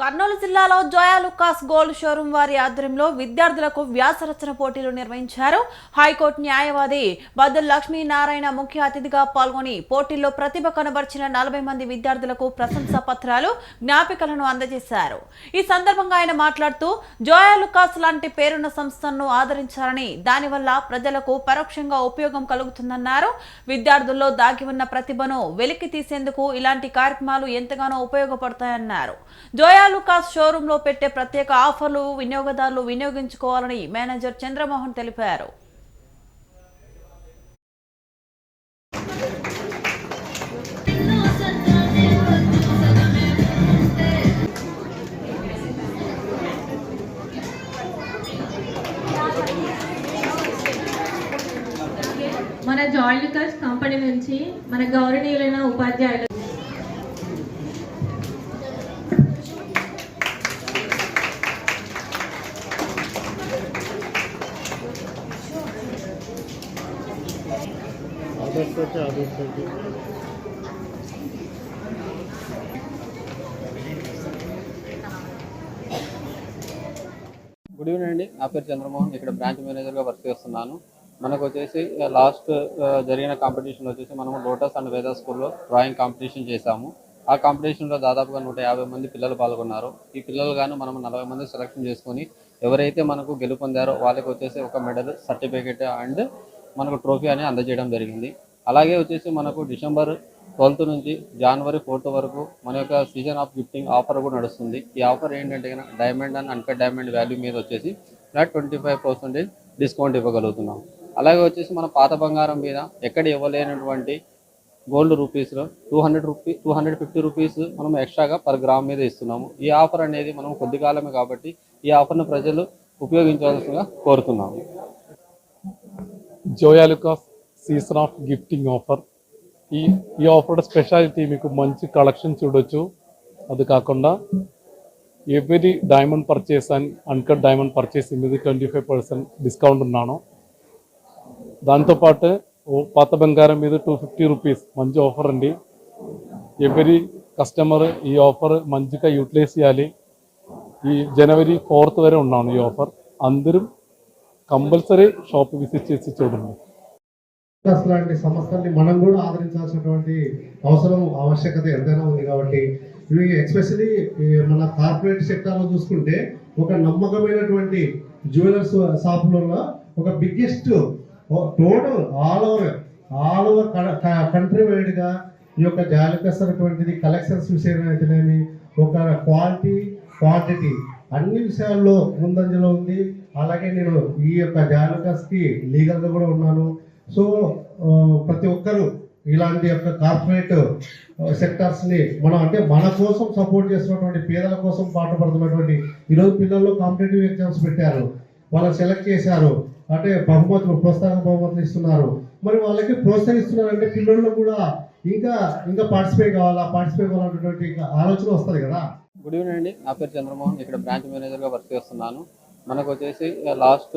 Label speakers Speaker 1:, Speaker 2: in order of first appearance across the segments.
Speaker 1: కర్నూలు జిల్లాలో Zoya Lukas gold showroom వారి ఆధ్వర్యంలో విద్యార్థులకు వ్యాసరచన పోటీలు నిర్వహించారు. హైకోర్టు న్యాయవాది బద్దుల లక్ష్మీనారాయణ ముఖ్య అతిథిగా పాల్గొని పోటీల్లో ప్రతిభ కనబర్చిన నలభై మంది విద్యార్థులకు ప్రశంసా పత్రాలు జ్ఞాపికలను అందజేశారు. ఈ సందర్భంగా ఆయన మాట్లాడుతూ జోయా లుకాస్ లాంటి పేరున్న సంస్థను ఆదరించాలని దానివల్ల ప్రజలకు పరోక్షంగా ఉపయోగం కలుగుతుందన్నారు. విద్యార్థుల్లో దాగి ఉన్న ప్రతిభను వెలికి తీసేందుకు ఇలాంటి కార్యక్రమాలు ఎంతగానో ఉపయోగపడతాయన్నారు. జోయా లుకాస్ షోరూంలో పెట్టే ప్రత్యేక ఆఫర్లు వినియోగదారులు వినియోగించుకోవాలని మేనేజర్ చంద్రమోహన్ తెలిపారు.
Speaker 2: మన జాయిలికస్ కంపెనీ నుంచి మన గౌరవనీయులైన ఉపాధ్యాయులు
Speaker 3: ఆదర్శ
Speaker 4: గుడ్ ఈవినింగ్ అండి. నా పేరు చంద్రమోహన్. ఇక్కడ బ్రాంచ్ మేనేజర్గా వర్క్ చేస్తున్నాను. మనకు వచ్చేసి లాస్ట్ జరిగిన కాంపిటీషన్ వచ్చేసి మనము లోటస్ అండ్ వేదా స్కూల్లో డ్రాయింగ్ కాంపిటీషన్ చేశాము. ఆ కాంపిటీషన్లో దాదాపుగా నూట యాభై మంది పిల్లలు పాల్గొన్నారు. ఈ పిల్లలు గాను మనం నలభై మంది సెలెక్షన్ చేసుకొని ఎవరైతే మనకు గెలుపొందారో వాళ్ళకి వచ్చేసి ఒక మెడల్ సర్టిఫికేట్ అండ్ మనకు ట్రోఫీ అని అందజేయడం జరిగింది. అలాగే వచ్చేసి మనకు డిసెంబర్ ట్వెల్త్ నుంచి జనవరి ఫోర్త్ వరకు మన యొక్క సీజన్ ఆఫ్ గిఫ్టింగ్ ఆఫర్ కూడా నడుస్తుంది. ఈ ఆఫర్ ఏంటంటే కనుక diamond and uncut diamond value మీద వచ్చేసి flat twenty five percentage discount ఇవ్వగలుగుతున్నాం. అలాగే వచ్చేసి మన పాత బంగారం మీద ఎక్కడ ఇవ్వలేనటువంటి గోల్డ్ రూపీస్లో two hundred rupee two hundred fifty rupees మనం ఎక్స్ట్రాగా పర్ గ్రామ్ మీద ఇస్తున్నాము. ఈ ఆఫర్ అనేది మనం కొద్ది కాలమే కాబట్టి ఈ ఆఫర్ను ప్రజలు ఉపయోగించవలసిన కోరుతున్నాము.
Speaker 3: Joyalukkas season of gifting offer ఈ ఈ ఆఫర్ స్పెషాలిటీ మీకు మంచి కలెక్షన్ చూడొచ్చు అది కాకుండా every diamond purchase and uncut diamond purchase మీద ట్వంటీ ఫైవ్ పర్సెంట్ డిస్కౌంట్ ఉన్నాను దాంతోపాటు ఓ పాత బంగారం మీద టూ ఫిఫ్టీ రూపీస్ మంచి ఆఫర్ అండి ఎవ్రీ కస్టమర్ ఈ ఆఫర్ మంచిగా యూటిలైజ్ చేయాలి ఈ జనవరి ఫోర్త్ వరే ఉన్నాను ఈ ఆఫర్ అందరూ కంపల్సరీ షాప్ విజిట్ చేసి చూడండి.
Speaker 5: లాంటి సంస్థల్ని మనం కూడా ఆదరించాల్సినటువంటి అవసరం ఆవశ్యకత ఎంతైనా ఉంది కాబట్టి ఇవి ఎస్పెషలీ మన కార్పొరేట్ సెక్టార్లో చూసుకుంటే ఒక నమ్మకమైనటువంటి జ్యువెలర్స్ షాపులలో ఒక biggest total all over all over country వైడ్గా ఈ యొక్క జాలికస్ అనేటువంటిది కలెక్షన్స్ విషయం అయితేనేమి ఒక క్వాలిటీ క్వాంటిటీ అన్ని విషయాల్లో ముందంజలో ఉంది. అలాగే నేను ఈ యొక్క జానకస్కి లీగల్గా కూడా ఉన్నాను. సో ప్రతి ఒక్కరూ ఇలాంటి యొక్క కార్పొరేట్ సెక్టార్స్ని మనం అంటే మన కోసం సపోర్ట్ చేస్తున్నటువంటి పేదల కోసం పాటుపడుతున్నటువంటి ఈరోజు పిల్లల్లో కాంపిటేటివ్ ఎగ్జామ్స్ పెట్టారు. వాళ్ళని సెలెక్ట్ చేశారు. అంటే బహుమతులు ప్రోత్సాహక బహుమతులు ఇస్తున్నారు. మరి వాళ్ళకి ప్రోత్సహిస్తున్నారంటే పిల్లల్లో కూడా ఇంకా ఇంకా పార్టిసిపేట్ కావాలా? పార్టిసిపేట్ కావాలన్నటువంటి ఆలోచన వస్తుంది కదా.
Speaker 4: గుడ్ ఈవినింగ్ అండి. నా పేరు చంద్రమోహన్. ఇక్కడ బ్రాంచ్ మేనేజర్గా వర్క్ చేస్తున్నాను. మనకు వచ్చేసి లాస్ట్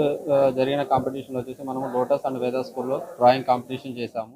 Speaker 4: జరిగిన కాంపిటీషన్ వచ్చేసి మనము లోటస్ అండ్ వేదా స్కూల్లో డ్రాయింగ్ కాంపిటీషన్ చేశాము.